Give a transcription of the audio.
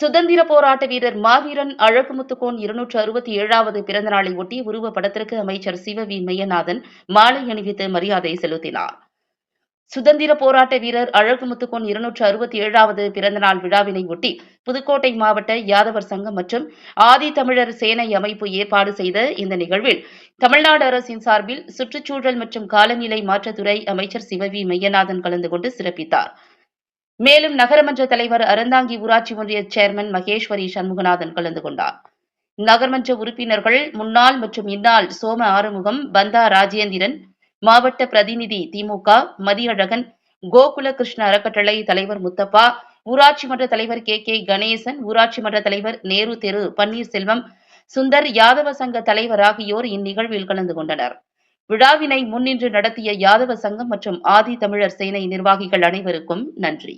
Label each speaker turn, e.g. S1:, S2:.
S1: சுதந்திர போராட்ட வீரர் மாவீரன் அழகுமுத்துக்கோன் இருநூற்று அறுபத்தி ஏழாவது பிறந்த நாளை ஒட்டி உருவ படத்திற்கு அமைச்சர் சிவ வி மையநாதன் மாலை அணிவித்து மரியாதை செலுத்தினார். சுதந்திர போராட்ட வீரர் அழகுமுத்துக்கோன் இருநூற்று அறுபத்தி ஏழாவது பிறந்தநாள் விழாவினை ஒட்டி புதுக்கோட்டை மாவட்ட யாதவர் சங்கம் மற்றும் ஆதி தமிழர் சேனை அமைப்பு ஏற்பாடு செய்த இந்த நிகழ்வில் தமிழ்நாடு அரசின் சார்பில் சுற்றுச்சூழல் மற்றும் காலநிலை மாற்றத்துறை அமைச்சர் சிவவி மையநாதன் கலந்து கொண்டு சிறப்பித்தார். மேலும் நகரமன்ற தலைவர் அறந்தாங்கி ஊராட்சி ஒன்றிய சேர்மன் மகேஸ்வரி சண்முகநாதன் கலந்து கொண்டார். நகர்மன்ற உறுப்பினர்கள் முன்னாள் மற்றும் இந்நாள் சோம ஆறுமுகம் பந்தா ராஜேந்திரன் மாவட்ட பிரதிநிதி திமுக மதியழகன் கோகுல கிருஷ்ண அறக்கட்டளை தலைவர் முத்தப்பா ஊராட்சி மன்ற தலைவர் கே கே கணேசன் ஊராட்சி மன்ற தலைவர் நேரு தெரு பன்னீர்செல்வம் சுந்தர் யாதவ சங்க தலைவர் ஆகியோர் இந்நிகழ்வில் கலந்து கொண்டனர். விழாவினை முன்னின்று நடத்திய யாதவ சங்கம் மற்றும் ஆதி தமிழர் சேனை நிர்வாகிகள் அனைவருக்கும் நன்றி.